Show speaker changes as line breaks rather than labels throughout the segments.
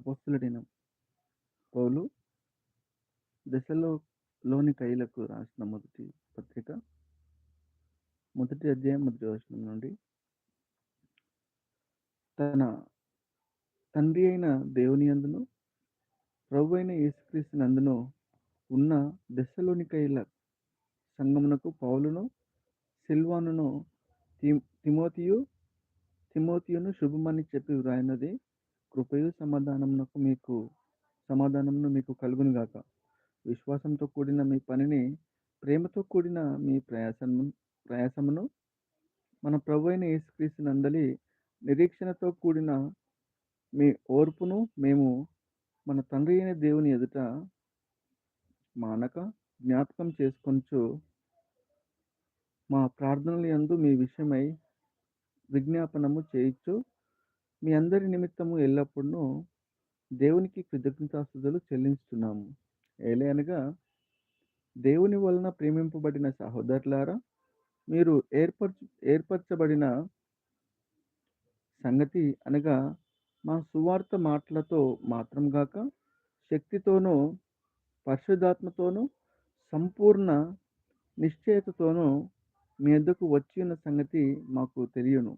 అపోస్తలుడైన పౌలు దశలో లోని కైలకు రాసిన మొదటి పత్రిక మొదటి అధ్యాయం మొదటి వచనం నుండి తన తండ్రి అయిన దేవుని అందును ప్రభు అయిన యేసుక్రీస్తుని అందును ఉన్న దశలోని కైల సంగమునకు పౌలును సిల్వానును తిమోతియు తిమోతియును శుభమని చెప్పి వ్రాయినది కృపయు సమాధానమునకు మీకు సమాధానమును మీకు కలుగును గాక. విశ్వాసంతో కూడిన మీ పనిని ప్రేమతో కూడిన మీ ప్రయాసము ప్రయాసమును మన ప్రభు అయిన యేసుక్రీస్తు నందలి నిరీక్షణతో కూడిన మీ ఓర్పును మేము మన తండ్రి అయిన దేవుని ఎదుట మానక జ్ఞాపకం చేసుకొంచు మా ప్రార్థనల యందు మీ విషయమై విజ్ఞాపనము చేయొచ్చు. మీ అందరి నిమిత్తము ఎల్లప్పుడూ దేవునికి కృతజ్ఞతాస్తుతులు చెల్లించుతున్నాము ఏలే అనగా దేవుని వలన ప్రేమింపబడిన సహోదరులారా మీరు ఏర్పరచు ఏర్పరచబడిన సంగతి అనగా మా సువార్త మాటలతో మాత్రం గాక శక్తితోనూ పరిశుద్ధాత్మతోనూ సంపూర్ణ నిశ్చయతతోనూ మీ ఎద్దకు వచ్చి ఉన్న సంగతి మాకు తెలియను.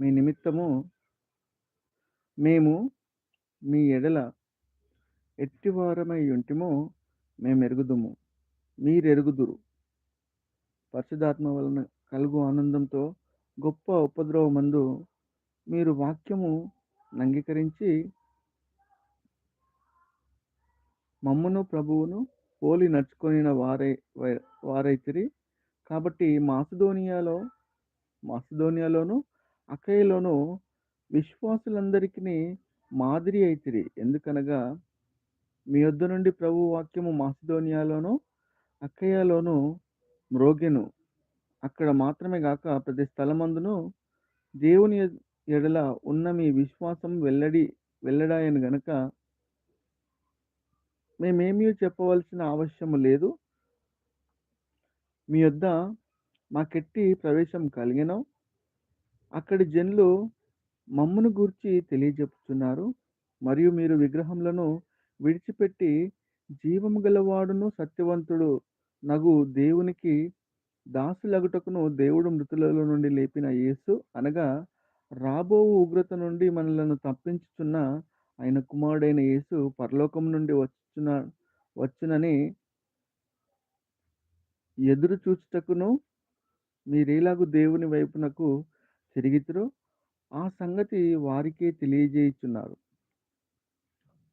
మీ నిమిత్తము మేము మీ ఎడల ఎట్టివారమై ఉంటిమో మేము ఎరుగుదుము మీరెరుగుదురు. పరిశుధాత్మ వలన కలుగు ఆనందంతో గొప్ప ఉపద్రవమందు మీరు వాక్యము అంగీకరించి మమ్మను ప్రభువును పోలి నడుచుకొనిన వారై వై- వారైతిరి. కాబట్టి మాసుధోనియాలో మాసిదోనియాలోను అకయలోను విశ్వాసులందరికీ మాదిరి అయితిరి. ఎందుకనగా మీ యొద్ద నుండి ప్రభు వాక్యము మాసిదోనియాలోను అక్కయ్యలోను మ్రోగెను. అక్కడ మాత్రమే గాక ప్రతి స్థలమందును దేవుని ఎడల ఉన్న మీ విశ్వాసం వెల్లడి వెల్లడాయని గనక మేమేమీ చెప్పవలసిన అవసరం లేదు. మీ యొద్ద మాకెట్టి ప్రవేశం కలిగినాం అక్కడి జనులు మమ్మును గూర్చి తెలియజెప్పుచున్నారు మరియు మీరు విగ్రహములను విడిచిపెట్టి జీవము గలవాడును సత్యవంతుడు నగు దేవునికి దాసులగుటకును దేవుడు మృతులలో నుండి లేపిన యేసు అనగా రాబో ఉగ్రత నుండి మనలను తప్పించుచున్న ఆయన కుమారుడైన యేసు పరలోకం నుండి వచ్చున వచ్చునని ఎదురు చూచుటకును మీరేలాగు దేవుని వైపునకు తిరిగితురో ఆ సంగతి వారికే తెలియజేయుచున్నారు.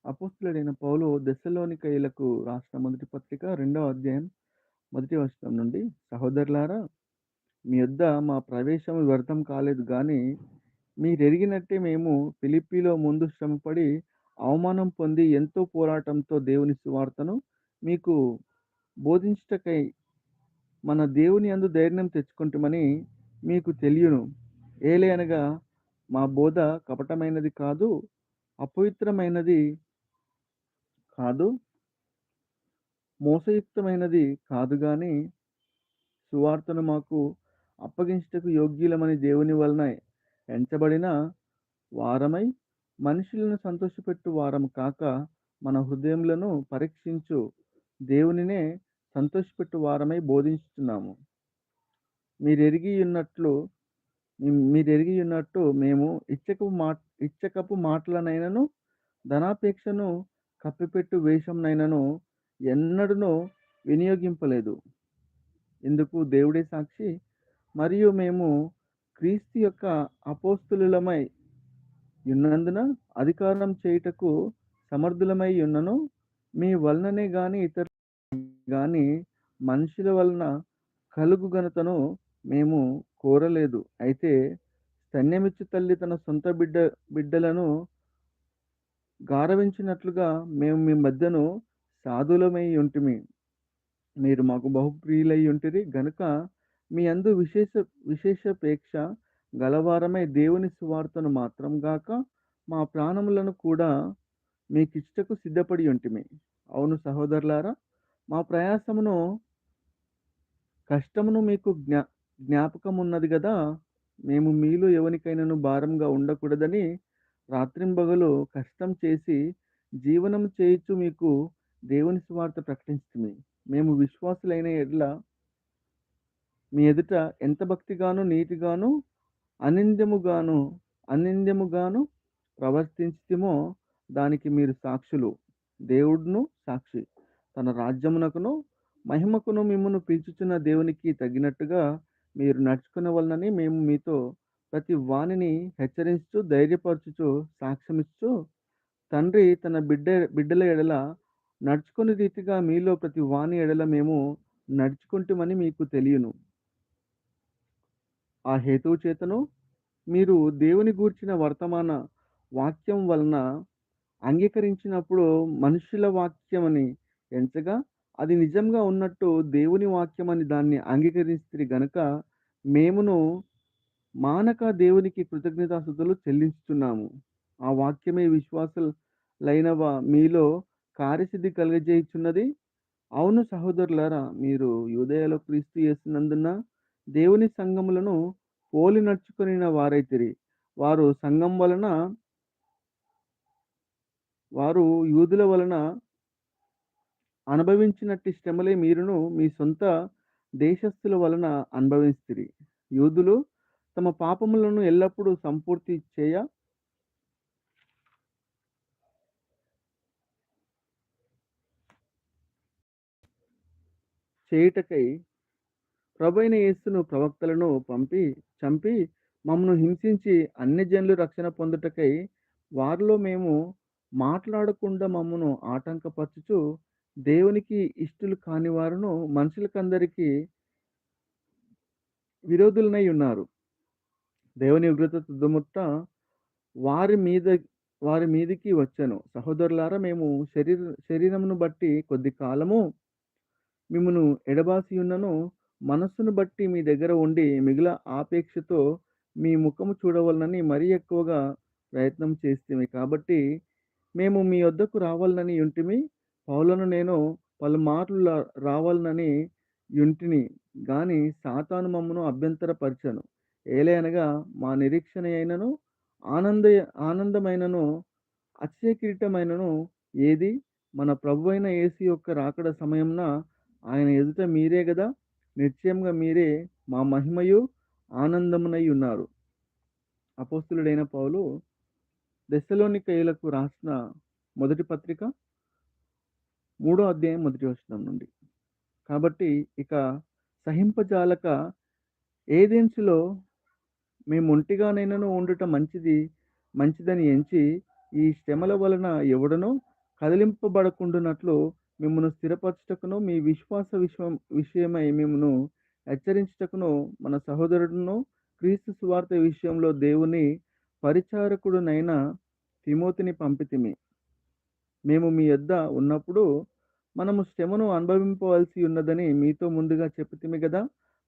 అపోస్తులుడైన పౌలు దశలోనికైలకు రాష్ట్ర మొదటి పత్రిక రెండవ అధ్యాయం మొదటి వచనం నుండి సహోదరులారా మీ యొద్ద మా ప్రవేశం వ్యర్థం కాలేదు కానీ మీరు ఎరిగినట్టే మేము ఫిలిప్పీలో ముందు శ్రమపడి అవమానం పొంది ఎంతో పోరాటంతో దేవుని సువార్తను మీకు బోధించుటకై మన దేవుని అందు ధైర్యం తెచ్చుకుంటామని మీకు తెలియను. ఏలే అనగా మా బోధ కపటమైనది కాదు అపవిత్రమైనది కాదు మోసయుక్తమైనది కాదు కానీ సువార్తను మాకు అప్పగించుటకు యోగ్యులమని దేవుని వలన ఎంచబడిన వారమై మనుషులను సంతోషపెట్టు వారం కాక మన హృదయములను పరీక్షించు దేవునినే సంతోషపెట్టు వారమై బోధించుతున్నాము మీరు ఎరిగి ఉన్నట్లు మీరు ఎరిగి ఉన్నట్టు మేము ఇచ్చకపు మా ఇచ్చకపు మాటలనైనను ధనాపేక్షను కప్పిపెట్టు వేషంనైనను ఎన్నడూనూ వినియోగింపలేదు. ఎందుకు దేవుడే సాక్షి. మరియు మేము క్రీస్తు యొక్క అపోస్తులులమై ఉన్నందున అధికారం చేయుటకు సమర్థులమై ఉన్నను. మీ వలననే గాని ఇతర గాని మనుషుల వలన కలుగు ఘనతను మేము కోరలేదు. అయితే స్తన్యమిచ్చు తల్లి తన సొంత బిడ్డ బిడ్డలను గారవించినట్లుగా మేము మీ మధ్యను సాధులమై ఉంటిమి. మీరు మాకు బహుప్రియులై ఉంటిరి. గనుక మీ అందు విశేష విశేషపేక్ష గలవారమై దేవుని సువార్తను మాత్రం గాక మా ప్రాణములను కూడా మీకిష్టకు సిద్ధపడి ఉంటిమి. అవును సహోదరులారా మా ప్రయాసమును కష్టమును మీకు జ్ఞా జ్ఞాపకం ఉన్నది కదా మేము మీలో ఎవరికైనాను భారంగా ఉండకూడదని రాత్రింబగలు కష్టం చేసి జీవనం చేయుచు మీకు దేవుని సువార్త ప్రకటించుతుంది మేము విశ్వాసులైన ఎడ్ల మీ ఎదుట ఎంత భక్తిగాను, నీతిగాను, అనింద్యముగాను అనింద్యముగాను ప్రవర్తించితిమో దానికి మీరు సాక్షులు. దేవుడును సాక్షి. తన రాజ్యమునకును, మహిమకును మిమ్మల్ని పిలుచుచున్న దేవునికి తగినట్టుగా మీరు నడుచుకున్న వలననే మేము మీతో ప్రతి వానిని హెచ్చరించుచు, ధైర్యపరచుచు, సాక్ష్యమిచ్చుచు, తండ్రి తన బిడ్డ బిడ్డల ఎడల నడుచుకుని రీతిగా మీలో ప్రతి వాని ఎడల మేము నడుచుకుంటామని మీకు తెలియను. ఆ హేతువు చేతను మీరు దేవుని గూర్చిన వర్తమాన వాక్యం వలన అంగీకరించినప్పుడు మనుషుల వాక్యమని ఎంచగా అది నిజంగా ఉన్నట్టు దేవుని వాక్యం అని దాన్ని అంగీకరిస్తే గనుక మేమును మానక దేవునికి కృతజ్ఞతాస్థుతులు చెల్లించుచున్నాము. ఆ వాక్యమే విశ్వాసులైన మీలో కార్యసిద్ధి కలుగజేయుచున్నది. అవును సహోదరులారా, మీరు యూదయలో క్రీస్తు చేస్తున్నందున దేవుని సంఘములను పోలి నడుచుకుని వారైతిరి. వారు సంఘం వలన వారు యూదుల వలన అనుభవించినట్టి శ్రమలే మీరును మీ సొంత దేశస్థుల వలన అనుభవించితిరి. యూదులు తమ పాపములను ఎల్లప్పుడూ సంపూర్తి చేయ చేయుటకై ప్రభైన యేసును ప్రవక్తలను పంపి చంపి మమ్మను హింసించి అన్ని జన్లు రక్షణ పొందుటకై వారిలో మేము మాట్లాడకుండా మమ్మను ఆటంకపరచుచు దేవునికి ఇష్టులు కాని వారును మనుషులకందరికీ విరోధులనై ఉన్నారు. దేవుని ఉగ్రత తుదముట్ట వారి మీద వారి మీదికి వచ్చాను సహోదరులారా, మేము శరీర శరీరమును బట్టి కొద్ది కాలము మిమ్మను ఎడబాసి ఉన్నను మనస్సును బట్టి మీ దగ్గర ఉండి మిగిలిన ఆపేక్షతో మీ ముఖము చూడవలనని మరీ ఎక్కువగా ప్రయత్నం చేస్తిమి. కాబట్టి మేము మీ వద్దకు రావాలనని ఉంటిమి పౌలను నేను పలుమార్లు ల రావాలనని యుంటిని గాని సాతాను మమ్మను అభ్యంతరపరిచాను ఏలయనగా మా నిరీక్షణ అయినను ఆనంద ఆనందమైనను అత్యకిరీటమైనను ఏది? మన ప్రభువైన ఏసీ యొక్క రాకడ సమయంన ఆయన ఎదుట మీరే కదా నిశ్చయంగా మీరే మా మహిమయు, ఆనందమునై ఉన్నారు. అపోస్తులుడైన పౌలు దెస్సలోనికయులకు రాసిన మొదటి పత్రిక మూడో అధ్యాయం మొదటి వచనం నుండి. కాబట్టి ఇక సహింపజాలక ఏథెన్సులో మేమొంటిగానైనను ఉండటం మంచిది మంచిదని ఎంచి ఈ శ్రమల వలన ఎవడనో కదిలింపబడకుండునట్లు మిమ్మను స్థిరపరచుటకును మీ విశ్వాస విషయం విషయమై మిమ్మను హెచ్చరించుటకును మన సహోదరుడును క్రీస్తు సువార్త విషయంలో దేవుని పరిచారకుడునైన తిమోతిని పంపితిమి. మేము మీ యొద్ద ఉన్నప్పుడు మనము శ్రమను అనుభవింపవలసి ఉన్నదని మీతో ముందుగా చెప్పితిమి కదా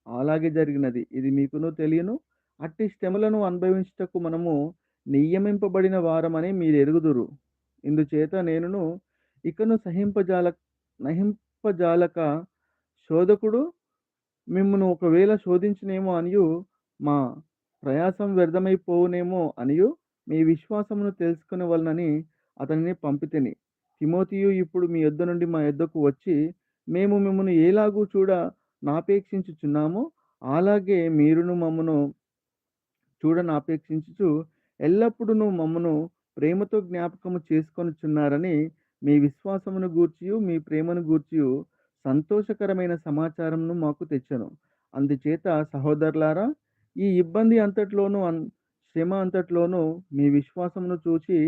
అలాగే జరిగినది. ఇది మీకును తెలియను. అట్టి శ్రమలను అనుభవించుటకు మనము నియమింపబడిన వారమని మీరెరుగుదురు. ఇందుచేత నేనును ఇకను సహింపజాల నహింపజాలక శోధకుడు మిమ్మను ఒకవేళ శోధించినేమో అనియు మా ప్రయాసం వ్యర్థమైపోవునేమో అనియు మీ విశ్వాసమును తెలుసుకొనవలెనని అతనిని పంపితిని. తిమోతియు ఇప్పుడు మీ యొద్ద నుండి మా యొద్దకు వచ్చి మేము మిమ్మల్ని ఎలాగూ చూడ నాపేక్షించుచున్నామో అలాగే మీరును మమ్మును చూడనాపేక్షించుచు ఎల్లప్పుడూను మమ్మను ప్రేమతో జ్ఞాపకము చేసుకొనుచున్నారని మీ విశ్వాసమును గూర్చియు, మీ ప్రేమను గూర్చియు సంతోషకరమైన సమాచారంను మాకు తెచ్చను. అందుచేత సహోదరులారా, ఈ ఇబ్బంది అంతట్లోనూ అన్ శ్రమ అంతట్లోనూ మీ విశ్వాసమును చూచి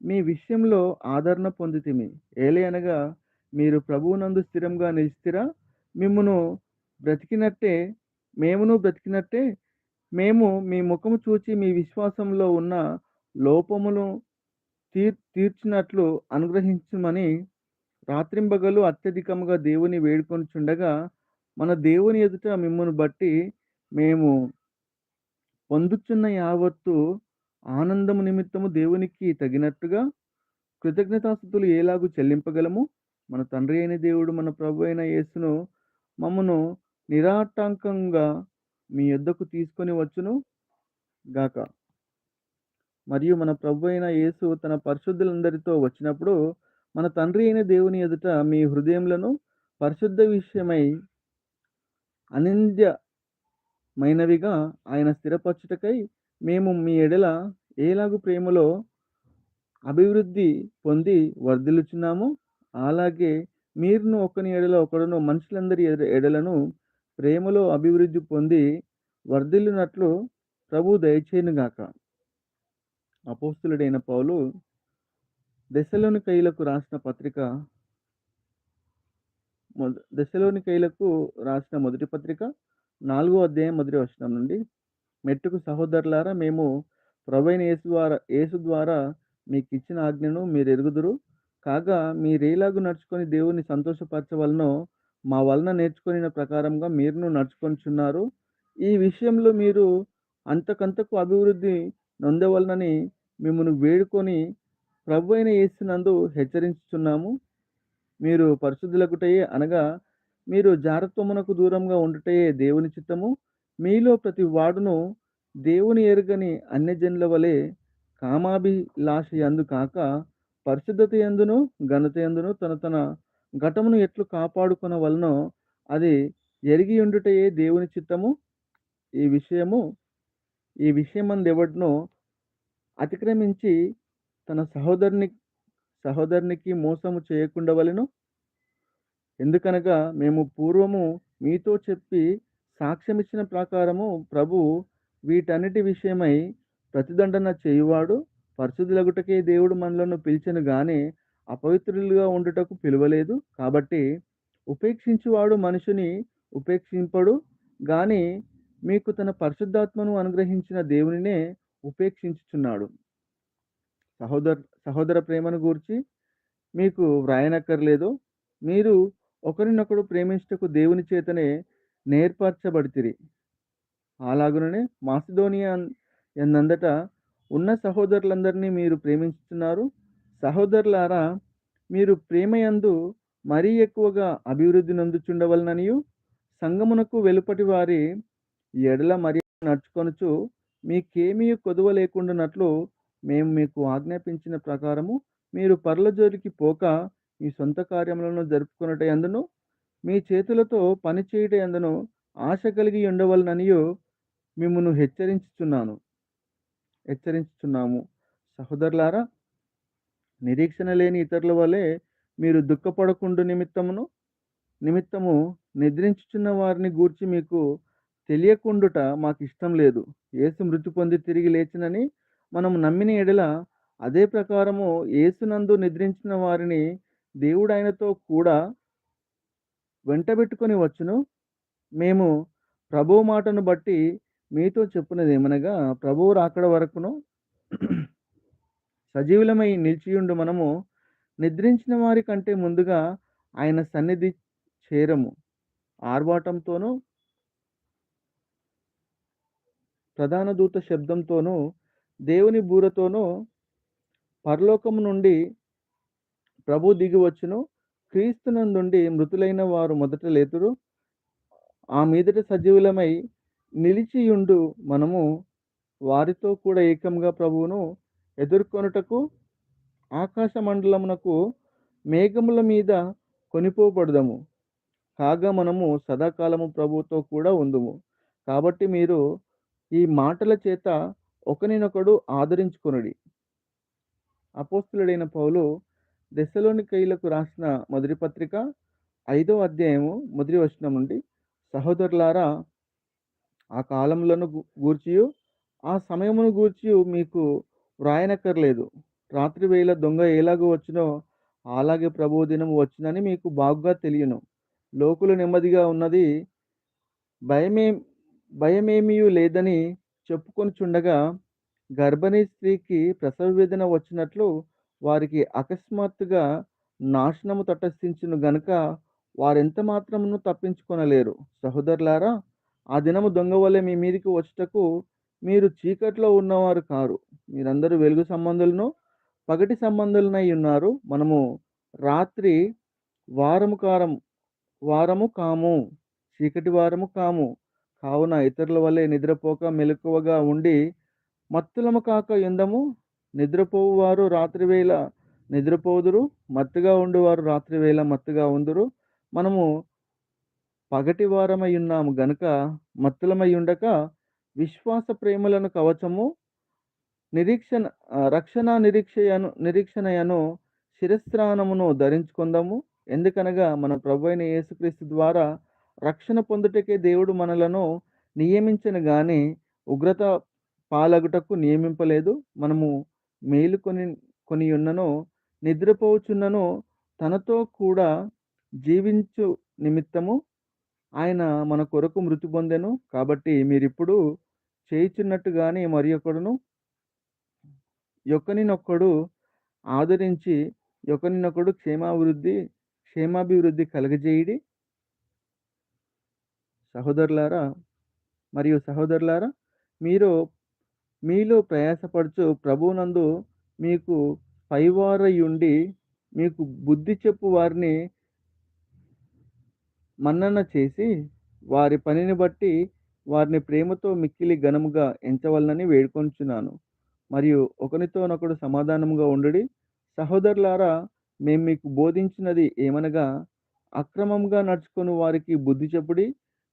మీ విషయంలో ఆదరణ పొందితిమి. అనగా మీరు ప్రభువునందు స్థిరంగా నిలిచితిరా? మిమ్మును బ్రతికినట్టే మేమును బ్రతికినట్టే మేము మీ ముఖము చూచి మీ విశ్వాసంలో ఉన్న లోపమును తీర్ తీర్చినట్లు అనుగ్రహించమని రాత్రింబగలు అత్యధికంగా దేవుని వేడుకొనిచుండగా మన దేవుని ఎదుట మిమ్మును బట్టి మేము పొందుచున్న యావత్తు ఆనందము నిమిత్తము దేవునికి తగినట్టుగా కృతజ్ఞతాస్థుతులు ఎలాగు చెల్లింపగలము? మన తండ్రి అయిన దేవుడు మన ప్రభువైన యేసును మమ్మను నిరాటంకంగా మీ యొద్దకు తీసుకొని వచ్చును గాక. మరియు మన ప్రభువైన యేసు తన పరిశుద్ధులందరితో వచ్చినప్పుడు, మన తండ్రి అయిన దేవుని ఎదుట మీ హృదయంలను పరిశుద్ధ విషయమై అనింద్యమైనవిగా ఆయన స్థిరపరచుటకై మేము మీ ఎడల ఏలాగు ప్రేమలో అభివృద్ధి పొంది వర్ధిల్లుచున్నాము అలాగే మీరును ఒకని ఎడల ఒకడును మనుషులందరి ఎడలను ప్రేమలో అభివృద్ధి పొంది వర్ధిల్లునట్లు ప్రభు దయచేయునుగాక. అపోస్తులుడైన పౌలు దశలోని కైలకు రాసిన పత్రిక దశలోని కైలకు రాసిన మొదటి పత్రిక, నాలుగో అధ్యాయం మొదటి వచనం నుండి, మెట్టుకు సహోదరులారా మేము ప్రభువైన యేసు ద్వారా యేసు ద్వారా మీకు ఇచ్చిన ఆజ్ఞను మీరెరుగుదురు. కాగా మీరేలాగు నడుచుకొని దేవుని సంతోషపరచవలనో మా వలన నేర్చుకుని ప్రకారంగా మీరును నడుచుకొనిచున్నారు ఈ విషయంలో మీరు అంతకంతకు అభివృద్ధి నొందవలనని మిమ్మల్ని వేడుకొని ప్రభువైన యేసునందు హెచ్చరించుచున్నాము. మీరు పరిశుద్ధులకుటయే అనగా మీరు జారత్వమునకు దూరంగా ఉండుటయే దేవుని చిత్తము. మీలో ప్రతి వాడును దేవుని ఎరుగని అన్యజనుల వలె కామాభిలాష ఎందు కాక, పరిశుద్ధత ఎందును ఘనత ఎందును తన తన ఘటమును ఎట్లు కాపాడుకొనవలెనో అది ఎరిగి ఉండుటయే దేవుని చిత్తము. ఈ విషయము ఈ విషయమందెవడునూ అతిక్రమించి తన సహోదరుని సహోదరునికి మోసము చేయకుండా వలెను ఎందుకనగా మేము పూర్వము మీతో చెప్పి సాక్ష్యమిచ్చిన ప్రకారము ప్రభు వీటన్నిటి విషయమై ప్రతిదండన చేయువాడు. పరిశుద్ధులగుటకే దేవుడు మనలను పిలిచను గాని, అపవిత్రులుగా ఉండుటకు పిలువలేదు. కాబట్టి ఉపేక్షించువాడు మనుషుని ఉపేక్షింపడు గాని, మీకు తన పరిశుద్ధాత్మను అనుగ్రహించిన దేవునినే ఉపేక్షించుచున్నాడు. సహోదర సహోదర ప్రేమను గూర్చి మీకు వ్రాయనక్కర్లేదు మీరు ఒకరినొకడు ప్రేమించుటకు దేవుని చేతనే నేర్పరచబడితిరి. అలాగుననే మాసిధోనియా యందంతట ఉన్న సహోదరులందరినీ మీరు ప్రేమించుతున్నారు సహోదరులారా, మీరు ప్రేమయందు మరీ ఎక్కువగా అభివృద్ధి నందుచుండవలననియు సంగమునకు వెలుపటి వారి ఎడల మరీ నడుచుకొనుచు మీకేమీ కొదువ లేకుండానట్లు మేము మీకు ఆజ్ఞాపించిన ప్రకారము మీరు పర్ల జోలికి పోక, మీ సొంత కార్యములను జరుపుకొనుటయందును, మీ చేతులతో పని ఎందును ఆశ కలిగి ఉండవలననియు మిమ్మను హెచ్చరించుచున్నాను హెచ్చరించుచున్నాము. సహోదరులారా, నిరీక్షణ లేని ఇతరుల వలె మీరు దుఃఖపడకుండు నిమిత్తమును నిమిత్తము నిద్రించుచున్న వారిని గూర్చి మీకు తెలియకుండుట మాకు ఇష్టం లేదు. ఏసు మృతి పొంది తిరిగి లేచినని మనం నమ్మిన ఎడల, అదే ప్రకారము ఏసునందు నిద్రించిన వారిని దేవుడైనతో కూడా వెంటబెట్టుకుని వచ్చును. మేము ప్రభువు మాటను బట్టి మీతో చెప్పున్నదేమనగా, ప్రభువు రాకడ వరకును సజీవులమై నిలిచియుండు మనము నిద్రించిన వారి కంటే ముందుగా ఆయన సన్నిధి చేరము. ఆర్భాటంతోనూ ప్రధాన దూత శబ్దంతోనూ, దేవుని బూరతోనూ పరలోకము నుండి ప్రభువు దిగివచ్చును వచ్చును. క్రీస్తునందుండి మృతులైన వారు మొదట లేతురు. ఆ మీదట సజీవులమై నిలిచియుండు మనము వారితో కూడా ఏకంగా ప్రభువును ఎదుర్కొనుటకు ఆకాశ మండలమునకు మేఘముల మీద కొనిపోబడుదము. కాగా మనము సదాకాలము ప్రభువుతో కూడా ఉందుము. కాబట్టి మీరు ఈ మాటల చేత ఒకనినొకడు ఆదరించుకొనుడి. అపోస్తులుడైన పౌలు దశలోని కైలకు రాసిన మొదటి పత్రిక, ఐదో అధ్యాయము మొదటి వచనం నుండి, సహోదరులారా, ఆ కాలంలోను గూర్చియు ఆ సమయమును గూర్చి మీకు వ్రాయనక్కర్లేదు. రాత్రి వేళ దొంగ ఎలాగో వచ్చినో అలాగే ప్రభు దినం వచ్చునని మీకు బాగుగా తెలియను. లోకులు నెమ్మదిగా ఉన్నది భయమే భయమేమీ లేదని చెప్పుకొనుచుండగా, గర్భిణీ స్త్రీకి ప్రసవ వేదన వచ్చినట్లు వారికి అకస్మాత్తుగా నాశనము తటస్థించును గనుక వారెంత మాత్రమును తప్పించుకొనలేరు. సహోదరులారా, ఆ దినము దొంగవలె మీ మీదికి వచ్చుటకు మీరు చీకట్లో ఉన్నవారు కారు. మీరందరూ వెలుగు సంబంధులను, పగటి సంబంధులనై ఉన్నారు. మనము రాత్రి వారము కారం వారము కాము. చీకటి వారము కాము. కావున ఇతరుల వలె నిద్రపోక మెలకువగా ఉండి మత్తులము కాక ఎందము నిద్రపోవువారు రాత్రివేళ నిద్రపోదురు మత్తుగా ఉండువారు రాత్రివేళ మత్తుగా ఉందురు. మనము పగటి వారమై ఉన్నాము గనుక మత్తులమై ఉండక విశ్వాస ప్రేమలను కవచము నిరీక్షణ రక్షణ నిరీక్షయను నిరీక్షణయను శిరస్త్రాణమును ధరించుకుందాము. ఎందుకనగా మన ప్రభు అయిన యేసుక్రీస్తు ద్వారా రక్షణ పొందుటకే దేవుడు మనలను నియమించను కానీ ఉగ్రత పాలగుటకు నియమింపలేదు. మనము మేలుకొని కొని ఉన్నను నిద్రపోచున్నను తనతో కూడా జీవించు నిమిత్తము ఆయన మన కొరకు మృతి పొందెను. కాబట్టి మీరిప్పుడు చేయుచున్నట్టుగానే మరి ఒకడును ఒకరినొక్కడు ఆదరించి ఒకరినొకడు క్షేమాభివృద్ధి క్షేమాభివృద్ధి కలగజేయడి. సహోదరులారా మరియు సహోదరులారా మీరు మీలో ప్రయాసపడుచు ప్రభువునందు మీకు పైవారయుండి మీకు బుద్ధి చెప్పు వారిని మన్నన చేసి వారి పనిని బట్టి వారిని ప్రేమతో మిక్కిలి ఘనముగా ఎంచవలనని వేడుకొంచున్నాను మరియు ఒకరితోనొకడు సమాధానముగా ఉండడి. సహోదరులారా మేము మీకు బోధించినది ఏమనగా అక్రమంగా నడుచుకొని వారికి బుద్ధి చెప్పుడి.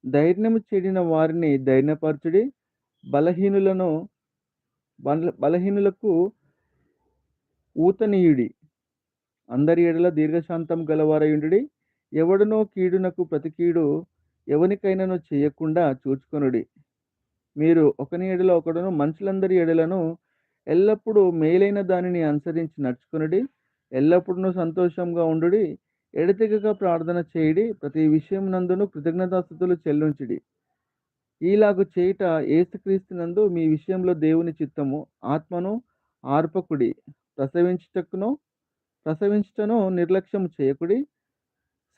ధైర్యము చెడిన వారిని ధైర్యపరచుడి. బలహీనులను బల బలహీనులకు ఊతనీయుడి. అందరి ఎడల దీర్ఘశాంతం గలవారయుడి ఎవడునో కీడునకు ప్రతి కీడు ఎవనికైనాను చేయకుండా చూచుకొనుడి. మీరు ఒకని ఎడల ఒకడును మనుషులందరి ఎడలను ఎల్లప్పుడూ మేలైన దానిని అనుసరించి నడుచుకొనుడి. ఎల్లప్పుడూ సంతోషంగా ఉండుడి. ఎడతెగక ప్రార్థన చేయడి. ప్రతి విషయం నందును కృతజ్ఞతాస్థుతులు చెల్లించుడి. ఈలాగు చేయుట ఏసుక్రీస్తునందు మీ విషయంలో దేవుని చిత్తము. ఆత్మను ఆర్పకుడి ప్రసవించుటకును ప్రసవించుటను నిర్లక్ష్యం చేయకుడి.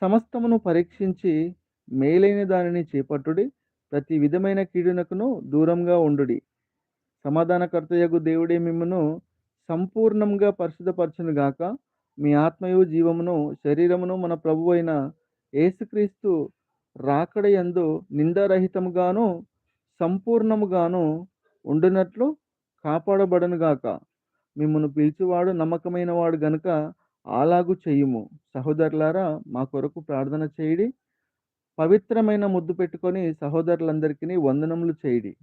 సమస్తమును పరీక్షించి మేలైన దానిని చేపట్టుడి. ప్రతి విధమైన కీడునకును దూరంగా ఉండుడి. సమాధానకర్తయగు దేవుడే మిమ్మను సంపూర్ణంగా పరిశుద్ధపరచును గాక మీ ఆత్మయు జీవమును శరీరమును మన ప్రభు అయిన ఏసుక్రీస్తు రాకడయందు నిందారహితముగాను సంపూర్ణముగాను ఉండునట్లు కాపాడబడనుగాక మిమ్మను పిలిచివాడు నమ్మకమైన వాడు గనుక అలాగు చెయ్యము సహోదరులారా మా కొరకు ప్రార్థన చేయడి. పవిత్రమైన ముద్దు పెట్టుకొని సహోదరులందరికీ వందనములు చేయడి.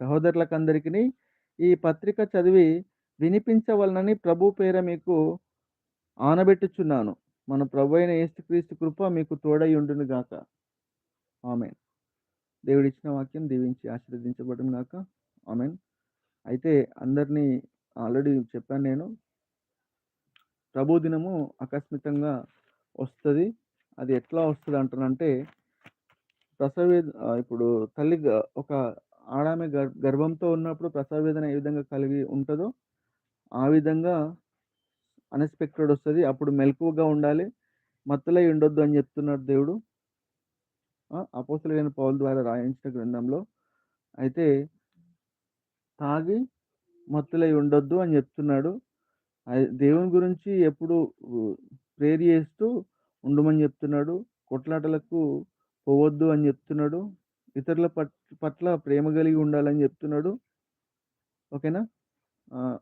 సహోదరులకందరికీ ఈ పత్రిక చదివి వినిపించవలనని ప్రభు పేర మీకు ఆనబెట్టుచున్నాను. మన ప్రభు అయిన యేసుక్రీస్తు కృప మీకు తోడై ఉండును గాక. ఆమెన్. దేవుడిచ్చిన వాక్యం దీవించి ఆశీర్వదించబడును గాక. ఆమెన్. అయితే అందరినీ ఆల్రెడీ చెప్పాను నేను. ప్రభు దినము ఆకస్మికంగా వస్తుంది. అది ఎట్లా వస్తుంది అంటానంటే ప్రసవేద ఇప్పుడు తల్లి ఒక ఆడామె గర్ గర్భంతో ఉన్నప్పుడు ప్రసవేదన ఏ విధంగా కలిగి ఉంటుందో ఆ విధంగా అన్ఎక్స్పెక్టెడ్ వస్తుంది. అప్పుడు మెలకువగా ఉండాలి. మత్తులై ఉండొద్దు అని చెప్తున్నాడు దేవుడు. అపోసలైన పౌల ద్వారా రాయించిన గ్రంథంలో అయితే తాగి మత్తులై ఉండొద్దు అని చెప్తున్నాడు. దేవుని గురించి ఎప్పుడు ప్రేర్ చేస్తూ ఉండమని చెప్తున్నాడు. కొట్లాటలకు పోవద్దు అని చెప్తున్నాడు. ఇతరుల పట్ పట్ల ప్రేమ కలిగి ఉండాలని చెప్తున్నాడు. ఓకేనా?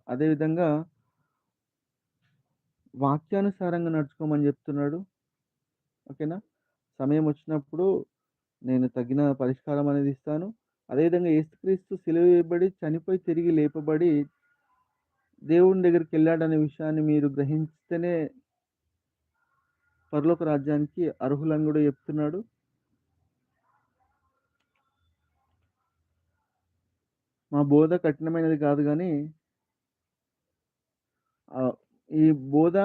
అదేవిధంగా వాక్యానుసారంగా నడుచుకోమని చెప్తున్నాడు. ఓకేనా? సమయం వచ్చినప్పుడు నేను తగిన పరిష్కారం అనేది ఇస్తాను. అదేవిధంగా యేసుక్రీస్తు సెలవు వేయబడి చనిపోయి తిరిగి లేపబడి దేవుని దగ్గరికి వెళ్ళాడనే విషయాన్ని మీరు గ్రహిస్తేనే పరలోక రాజ్యానికి అర్హులని కూడా చెప్తున్నాడు. మా బోధ కఠినమైనది కాదు కానీ ఈ బోధ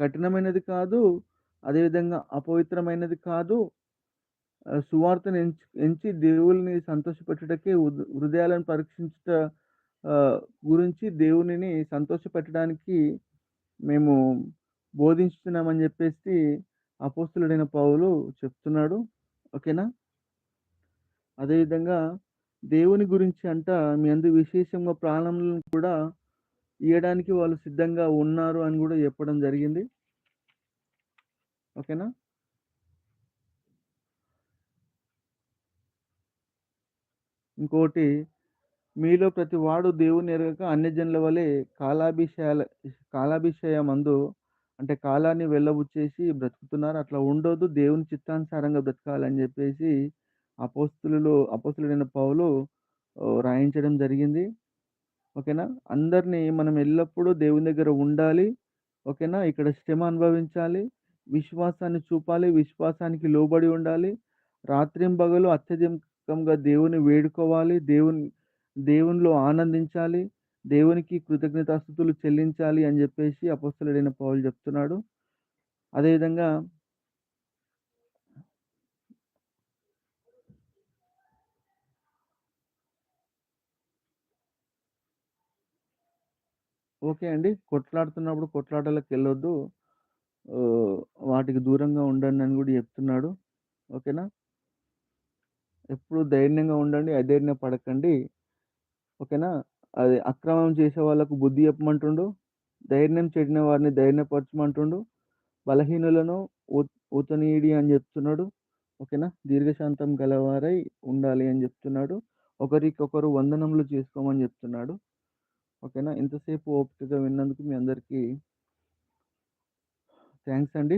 కఠినమైనది కాదు అదేవిధంగా అపవిత్రమైనది కాదు సువార్తను ఎంచి ఎంచి దేవుల్ని సంతోషపెట్టుటకే హృదయాలను పరీక్షించుట గురించి దేవునిని సంతోషపెట్టడానికి మేము బోధించుతున్నామని చెప్పేసి అపోస్తులుడైన పౌలు చెప్తున్నాడు. ఓకేనా? అదేవిధంగా దేవుని గురించి అంట మీ అందు విశేషంగా ప్రాణములను కూడా ఇవ్వడానికి వాళ్ళు సిద్ధంగా ఉన్నారు అని కూడా చెప్పడం జరిగింది. ఓకేనా? ఇంకోటి మీలో ప్రతివాడు దేవుని ఎరగక అన్యజనుల వలె కాలాభిషయాల కాలాభిషయమందు అంటే కాలాన్ని వెళ్ళబుచ్చేసి బ్రతుకుతున్నారు. అట్లా ఉండొద్దు. దేవుని చిత్తానుసారంగా బ్రతకాలని చెప్పేసి అపోస్తులలో అపోస్తులైన పౌలు రాయించడం జరిగింది. ఓకేనా? అందరినీ మనం ఎల్లప్పుడూ దేవుని దగ్గర ఉండాలి. ఓకేనా? ఇక్కడ శ్రమ అనుభవించాలి. విశ్వాసాన్ని చూపాలి. విశ్వాసానికి లోబడి ఉండాలి. రాత్రింబగలు అత్యధికంగా దేవుని వేడుకోవాలి. దేవుని దేవునిలో ఆనందించాలి. దేవునికి కృతజ్ఞతాస్థుతులు చెల్లించాలి అని చెప్పేసి అపోస్తలుడైన పౌలు చెప్తున్నాడు అదేవిధంగా ఓకే అండి. కొట్లాడుతున్నప్పుడు కొట్లాటలకు వెళ్ళొద్దు వాటికి దూరంగా ఉండనని కూడా చెప్తున్నాడు ఓకేనా? ఎప్పుడు ధైర్యంగా ఉండండి. అధైర్య పడకండి. ఓకేనా? అది అక్రమం చేసే వాళ్ళకు బుద్ధి చెప్పమంటుండు. ధైర్యం చెడిన వారిని ధైర్యపరచమంటుండు. బలహీనులను ఊతనీడి ఊతనీయుడి అని చెప్తున్నాడు ఓకేనా? దీర్ఘశాంతం గలవారై ఉండాలి అని చెప్తున్నాడు ఒకరికొకరు వందనములు చేసుకోమని చెప్తున్నాడు ఓకేనా? ఇంతసేపు ఓపికగా విన్నందుకు మీ అందరికీ థ్యాంక్స్ అండి.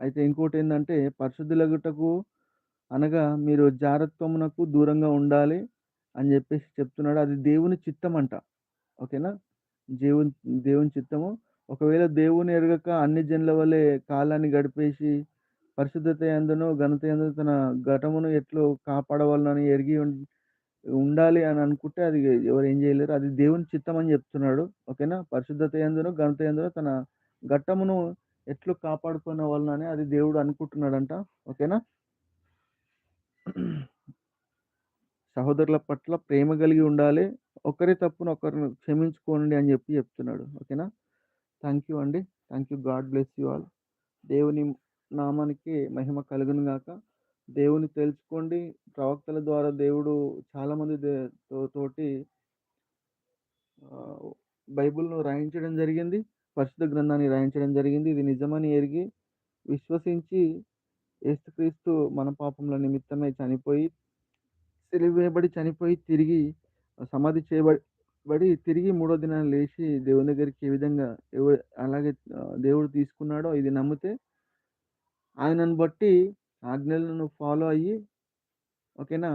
అయితే ఇంకోటి ఇంకోటేందంటే పరిశుద్ధులగుటకు అనగా మీరు జారత్వమునకు దూరంగా ఉండాలి అని చెప్పేసి చెప్తున్నాడు. అది దేవుని చిత్తమంట. ఓకేనా? దేవుని దేవుని చిత్తము. ఒకవేళ దేవుని ఎరగక అన్ని జనుల వలె కాలాన్ని గడిపేసి పరిశుద్ధత యందును, ఘనత యందు తన ఘటమును ఎట్లు కాపాడవలనని ఎరిగి ఉండాలి అని అనుకుంటే అది ఎవరు ఏం చేయలేరు అది దేవుని చిత్తం అని చెప్తున్నాడు ఓకేనా? పరిశుద్ధత యందును, ఘనత యందును తన ఘట్టమును ఎట్లు కాపాడుకొనవలనని అది దేవుడు అనుకుంటున్నాడంట. ఓకేనా? సహోదరుల పట్ల ప్రేమ కలిగి ఉండాలి. ఒకరి తప్పును ఒకరిని క్షమించుకోండి అని చెప్పి చెప్తున్నాడు ఓకేనా? థ్యాంక్ యూ అండి. Thank you. God bless you all. దేవుని నామానికి మహిమ కలుగును గాక. దేవుని తెలుసుకోండి. ప్రవక్తల ద్వారా దేవుడు చాలామంది తోటి బైబిల్‌ను రాయించడం జరిగింది. పరిశుద్ధ గ్రంథాన్ని రాయించడం జరిగింది. ఇది నిజమని ఎరిగి, విశ్వసించి యేసుక్రీస్తు మన పాపముల నిమిత్తమే చనిపోయి, సిలువ చనిపోయి తిరిగి సమాధి చేయబడి తిరిగి మూడో దినాన్ని లేచి దేవుని దగ్గరికి ఏ విధంగా ఎవరు అలాగే దేవుడు తీసుకున్నాడో ఇది నమ్మితే ఆయనను బట్టి ఆజ్ఞలను ఫాలో అయ్యి ఓకేనా?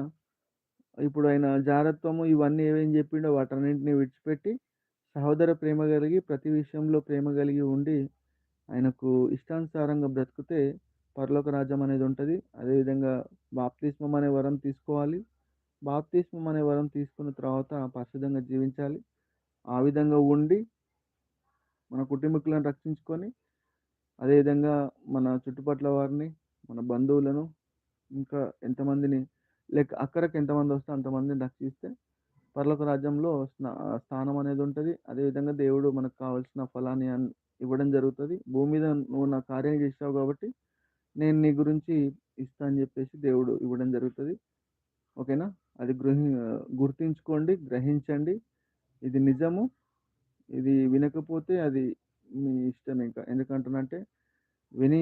ఇప్పుడు ఆయన జారత్వము ఇవన్నీ ఏమేం చెప్పిండో వాటన్నింటిని విడిచిపెట్టి, సహోదర ప్రేమ కలిగి, ప్రతి విషయంలో ప్రేమ కలిగి ఉండి, ఆయనకు ఇష్టానుసారంగా బ్రతికితే పరలోక రాజ్యం అనేది ఉంటుంది అదేవిధంగా బాప్తిస్మం అనే వరం తీసుకోవాలి. బాప్తిస్మం అనే వరం తీసుకున్న తర్వాత పరిశుద్ధంగా జీవించాలి. ఆ విధంగా ఉండి మన కుటుంబీకులను రక్షించుకొని, అదేవిధంగా మన చుట్టుపట్ల వారిని, మన బంధువులను, ఇంకా ఎంతమందిని లైక్ అక్కడికి ఎంతమంది వస్తే అంతమందిని రక్షిస్తే పర్లోక రాజ్యంలో స్నా స్థానం అనేది ఉంటుంది అదేవిధంగా దేవుడు మనకు కావాల్సిన ఫలాన్ని ఇవ్వడం జరుగుతుంది భూమి మీద నువ్వు నా కార్యం చేసావు కాబట్టి, నేను నీ గురించి ఇస్తా అని చెప్పేసి దేవుడు ఇవ్వడం జరుగుతుంది ఓకేనా? అది గృహి గుర్తించుకోండి గ్రహించండి. ఇది నిజము. ఇది వినకపోతే అది మీ ఇష్టం ఇంకా. ఎందుకంటునంటే విని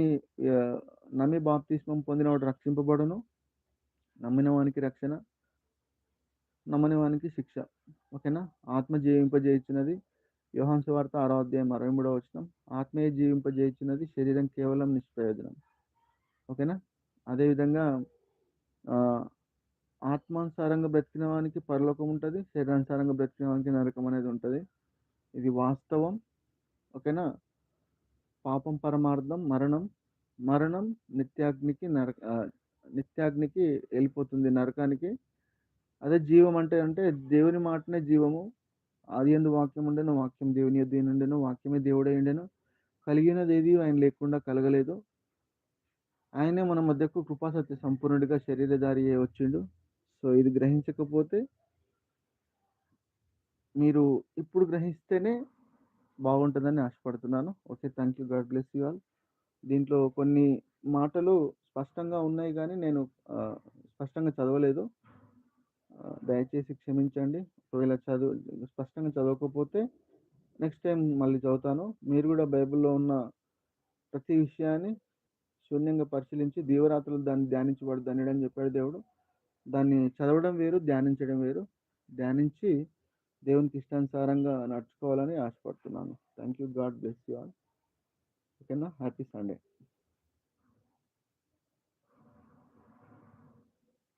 నమ్మి బాప్తిస్మం పొందినవాడు రక్షింపబడును. నమ్మిన వానికి రక్షణ. నమ్మని వానికి శిక్ష. ఓకేనా? ఆత్మ జీవింపజేయించినది యోహాను సువార్త 6వ అధ్యాయం 63వ వచనం. ఆత్మీయ జీవింపజేయించినది శరీరం కేవలం నిష్ప్రయోజనం. ఓకేనా? అదేవిధంగా ఆత్మానుసారంగా బ్రతికిన వానికి పరలోకం ఉంటుంది శరీరానుసారంగా బ్రతికిన వానికి నరకం అనేది ఉంటుంది ఇది వాస్తవం. ఓకేనా? పాపం పరమార్థం మరణం. మరణం నిత్యాగ్నికి నరక నిత్యాగ్నికి వెళ్ళిపోతుంది నరకానికి. అదే జీవం అంటే, అంటే దేవుని మాటనే జీవము. ఆదియందు వాక్యం ఉండేను వాక్యం దేవుని యొద్ద నుండెను. వాక్యమే దేవుడై ఉండెను. కలిగినదేది ఆయన లేకుండా కలగలేదు. ఆయనే మన మధ్యకు కృపా సత్య సంపూర్ణుడిగా శరీరధారి వచ్చిండు. సో, ఇది గ్రహించకపోతే మీరు ఇప్పుడు గ్రహిస్తేనే బాగుంటుందని ఆశపడుతున్నాను. Okay. Thank you. God bless you all. దీంట్లో కొన్ని మాటలు స్పష్టంగా ఉన్నాయి కానీ నేను స్పష్టంగా చదవలేదు. దయచేసి క్షమించండి. ఒకవేళ చదువు స్పష్టంగా చదవకపోతే నెక్స్ట్ టైం మళ్ళీ చదువుతాను. మీరు కూడా బైబిల్‌లో ఉన్న ప్రతి విషయాన్ని శూన్యంగా పరిశీలించి దీవరాత్రులు దాన్ని ధ్యానించబడు ధన్యుడని చెప్పాడు దేవుడు. దాన్ని చదవడం వేరు, ధ్యానించడం వేరు. ధ్యానించి దేవునికి ఇష్టానుసారంగా నడుచుకోవాలని ఆశపడుతున్నాను. Thank you God bless you all ఓకేనా హ్యాపీ సండే